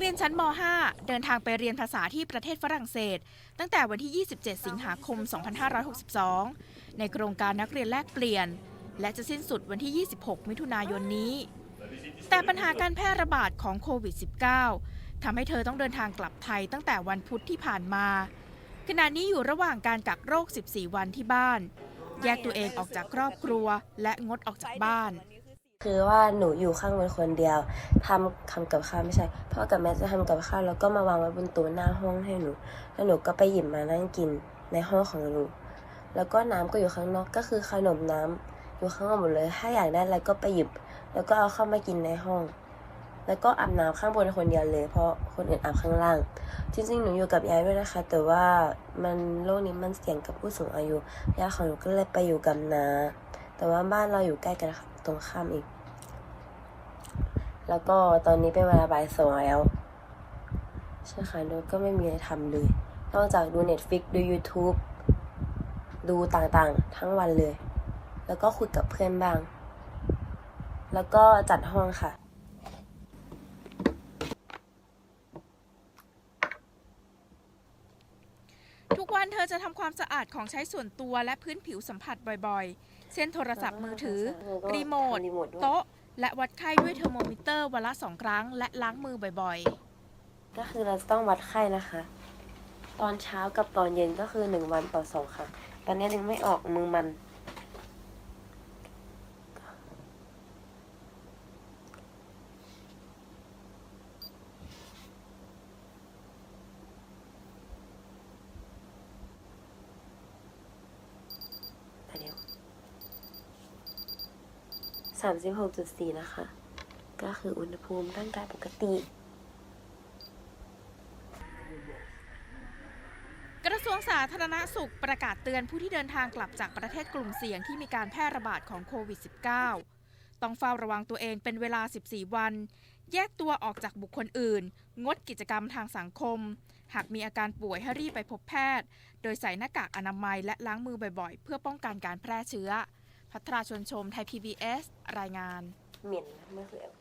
เรียนชั้นม .5 เดินทางไปเรียนภาษาที่ประเทศฝรั่งเศส ตั้งแต่วันที่ 27 สิงหาคม 2562 ในโครงการนักเรียนแลกเปลี่ยน และจะสิ้นสุดวันที่ 26 มิถุนายนนี้ แต่ปัญหาการแพร่ระบาดของโควิด -19 ทำให้เธอต้องเดินทางกลับไทยตั้งแต่วันพุธที่ผ่านมา ขณะนี้อยู่ระหว่างการกักโรค 14 วันที่บ้าน แยกตัวเองออกจากครอบครัวและงดออกจากบ้าน คือว่าหนูอยู่ข้างบนคนเดียวทำทำกับข้าวไม่ใช่พ่อกับแม่จะทำกับข้าวแล้วก็มาวางไว้บนโต๊ะหน้าห้องให้หนู แล้วหนูก็ไปหยิบมานั่งกินในห้องของหนู แล้วก็น้ำก็อยู่ข้างนอกก็คือขนมน้ำอยู่ข้างนอกหมดเลย ถ้าอยากได้อะไรก็ไปหยิบ แล้วก็เอาเข้ามากินในห้อง แล้วก็อาบน้ำข้างบนคนเดียวเลย เพราะคนอื่นอาบข้างล่าง จริงๆหนูอยู่กับยายด้วยนะคะ แต่ว่ามันโรคนี้มันเสี่ยงกับผู้สูงอายุยายของหนูก็เลยไปอยู่กับนาแต่ว่าบ้านเราอยู่ใกล้กันค่ะ ตรงข้ามอีก แล้วก็ตอนนี้เป็นเวลาบ่ายสองแล้ว ใช่ค่ะโดยก็ไม่มีอะไรทำเลย นอกจากดู Netflix ดู YouTube ดูต่างๆ ทั้งวันเลย แล้วก็คุยกับเพื่อนบ้าง แล้วก็จัดห้องค่ะ วันเธอจะทำความสะอาดของใช้ส่วนตัวและพื้นผิวสัมผัสบ่อยๆ เช่นโทรศัพท์มือถือ รีโมทรีโมทด้วยโต๊ะ และวัดไข้ด้วยเทอร์โมมิเตอร์วันละสองครั้ง และล้างมือบ่อยๆ ก็คือเราจะต้องวัดไข้นะคะ ตอนเช้ากับตอนเย็นก็คือหนึ่งวันต่อสองครั้งตอนนี้ยังไม่ออกมือมัน 36.4 นะคะ ก็คืออุณหภูมิร่างกายปกติ กระทรวงสาธารณสุขประกาศเตือนผู้ที่เดินทางกลับจากประเทศกลุ่มเสี่ยงที่มีการแพร่ระบาดของโควิด -19 ต้องเฝ้าระวังตัวเองเป็นเวลา 14 วัน แยกตัวออกจากบุคคลอื่น งดกิจกรรมทางสังคม หากมีอาการป่วยให้รีบไปพบแพทย์ โดยใส่หน้ากากอนามัยและล้างมือบ่อยๆ เพื่อป้องกันการแพร่เชื้อ พัทราชวนชมไทย PBS รายงาน เหม็นนะไม่เคยเอา